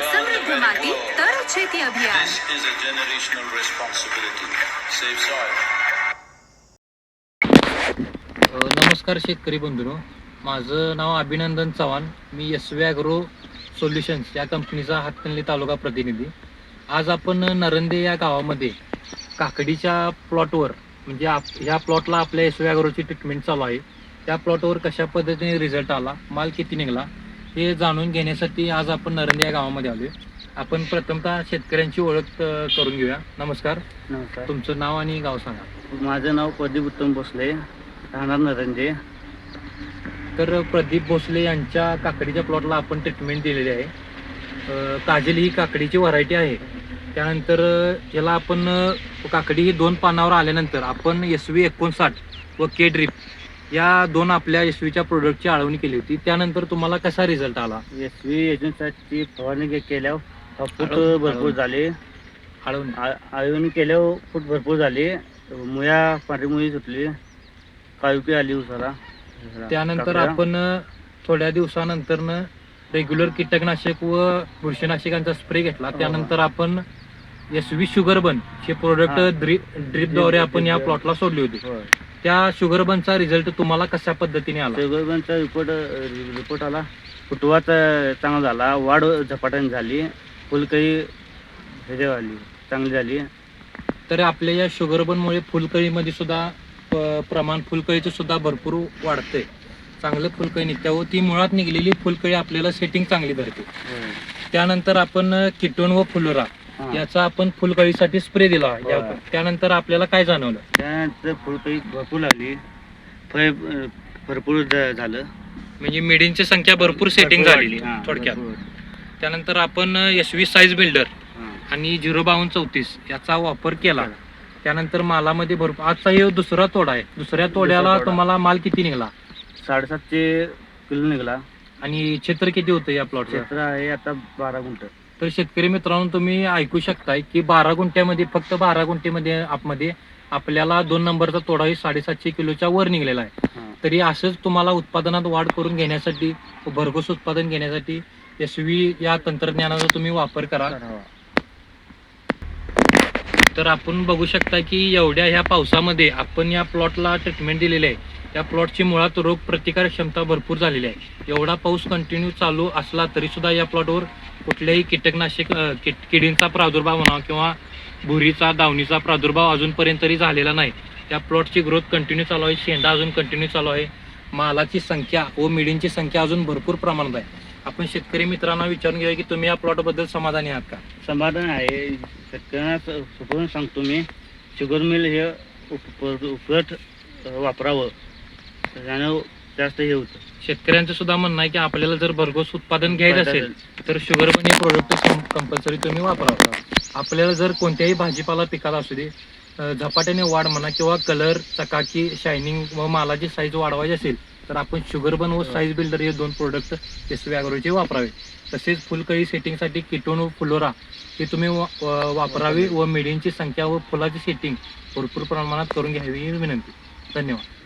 समृद्ध माती तर शेती अभियान. This is a generational responsibility. Save soil. अ, नमस्कार शेतकरी बंधूंनो. माझं नाव अभिनंदन चव्हाण. मी एस व्ही ॲग्रो सोल्युशन्स या कंपनीचा हातकणली तालुका प्रतिनिधी. आज आपण नरंदे या गावामध्ये काकडीच्या प्लॉटवर म्हणजे आप ह्या प्लॉटला आपल्या एस व्ही ॲग्रोची ट्रीटमेंट चालू आहे. त्या प्लॉटवर कशा पद्धतीने रिझल्ट आला माल किती निघाला हे जाणून घेण्यासाठी आज आपण नरंदे या गावामध्ये आलो आपण प्रथमतः शेतकऱ्यांची ओळख अ, करून घेऊया. नमस्कार. नमस्कार. तुमचं नाव आणि गाव सांगा. माझं नाव प्रदीप उत्तम भोसले. राहणार नरंजे तर प्रदीप भोसले यांच्या काकडीच्या प्लॉटला आपण ट्रीटमेंट दिलेली आहे. अ, काजल ही काकडीची व्हरायटी आहे. त्यानंतर अ, याला आपण अ, काकडी ही दोन पानावर आल्यानंतर आपण एस व्ही एकोणसाठ व के ड्रिप या दोन आपल्या एस व्हीच्या प्रोडक्टची आळवणी केली होती त्यानंतर तुम्हाला कसा रिझल्ट आला व्ही एजंटसाठी फवारणी केल्यावर फूट आळवणी- भरपूर आळवणी. झाले आळवणी आ- आळवणी केल्यावर फूट भरपूर झाले मुया पांढरी मुळी सुटली काळुकी आली उसाला त्यानंतर काकड्या. आपण अ, थोड्या दिवसानंतर रेग्युलर कीटकनाशक व बुरशीनाशकांचा स्प्रे घेतला हो. त्यानंतर आपण एस व्ही शुगर बन हे प्रोडक्ट हा. ड्रीप ड्रीपद्वारे आपण या प्लॉटला सोडली होती होय. त्या शुगर बनचा रिझल्ट तुम्हाला कशा पद्धतीने आला? शेगोबांचा रिपोर्ट रिपोर्ट आला. फुटवा चा- चांगला झाला. वाढ झपाट्याने झाली. फुलकळी ह्याच्या आली. चांगली झाली. तर आपल्या या शुगर बनमुळे फुलकळीमध्ये सुद्धा प- प्रमाण फुलकळीचं सुद्धा भरपूर वाढतंय. चांगलं फुलकळी निघते. व ती मुळात निघलेली फुलकळी आपल्याला सेटिंग चांगली धरते. त्यानंतर आपण किटोन व फुलोरा. हा. याचा आपण फुलकळीसाठी स्प्रे दिला या-. त्यानंतर आपल्याला काय जाणवलं त्यानंतर फुलकळी भरपूर लागली फळ अं, भरपूर झ- झालं म्हणजे मिडींची संख्या भरपूर सेटिंग भरपूर झालेली वाढली. हा, थोडक्यात भरपूर. त्यानंतर आपण एस व्ही साईज बिल्डर हा. आणि झिरो बावन्न चौतीस याचा वापर केला केला. त्यानंतर मालामध्ये भरपूर आजचा हे दुसरा तोडा आहे दुसऱ्या तोड्याला तोडा. तुम्हाला माल किती निघाला साडेसातशे किलो निघाला आणि क्षेत्र किती होतं या प्लॉटचं क्षेत्र आहे आता बारा गुंठ तर शेतकरी मित्रांनो तुम्ही ऐकू शकताय की बारा गुंठ्यामध्ये फक्त बारा गुंठेमध्ये आपमध्ये आपल्याला दोन नंबरचा तोडाही साडेसातशे किलोच्या वर निघलेला आहे. तरी असंच तुम्हाला उत्पादनात वाढ करून घेण्यासाठी भरघोस उत्पादन घेण्यासाठी एस व्ही या तंत्रज्ञानाचा तुम्ही वापर करा. तर आपण बघू शकता की एवढ्या ह्या पावसामध्ये आपण या प्लॉटला ट्रीटमेंट दिलेली आहे या प्लॉटची मुळात रोग प्रतिकार क्षमता भरपूर झालेली आहे. एवढा पाऊस कंटिन्यू चालू असला तरी सुद्धा या प्लॉटवर कुठल्याही कीटकनाशक किट किडींचा प्रादुर्भाव म्हणा किंवा भुरीचा दावणीचा प्रादुर्भाव अजूनपर्यंत तरी झालेला नाही. त्या प्लॉटची ग्रोथ कंटिन्यू चालू आहे. शेंडा अजून कंटिन्यू चालू आहे. मालाची संख्या व मिडींची संख्या अजून भरपूर प्रमाणात आहे. आपण शेतकरी मित्रांना विचारून घेऊया की तुम्ही या प्लॉटबद्दल समाधानी आहात का? समाधान आहे. शेतकऱ्यांना सुपरून सांगतो मी शुगर मिल हे उप- उपलट वापरावं. त्यानं जास्त हे होतं. शेतकऱ्यांचं सुद्धा म्हणणं आहे की आपल्याला जर भरघोस उत्पादन घ्यायचं असेल तर शुगर बन हे प्रोडक्ट कंपल्सरी तुम्ही वापरावं. आपल्याला जर कोणत्याही भाजीपाला पिकाला असू दे अं, झपाट्याने वाढ म्हणा किंवा कलर चकाकी शायनिंग व मालाची साईज वाढवायची असेल तर आपण शुगर बन व साईज बिल्डर हे दोन प्रोडक्ट एस चे वापरावे. तसेच फुलकळी सेटिंगसाठी किटोन व फुलोरा हे तुम्ही वा- वा- वापरावे व मिडींची संख्या व फुलाची सेटिंग भरपूर प्रमाणात करून घ्यावी ही विनंती. धन्यवाद.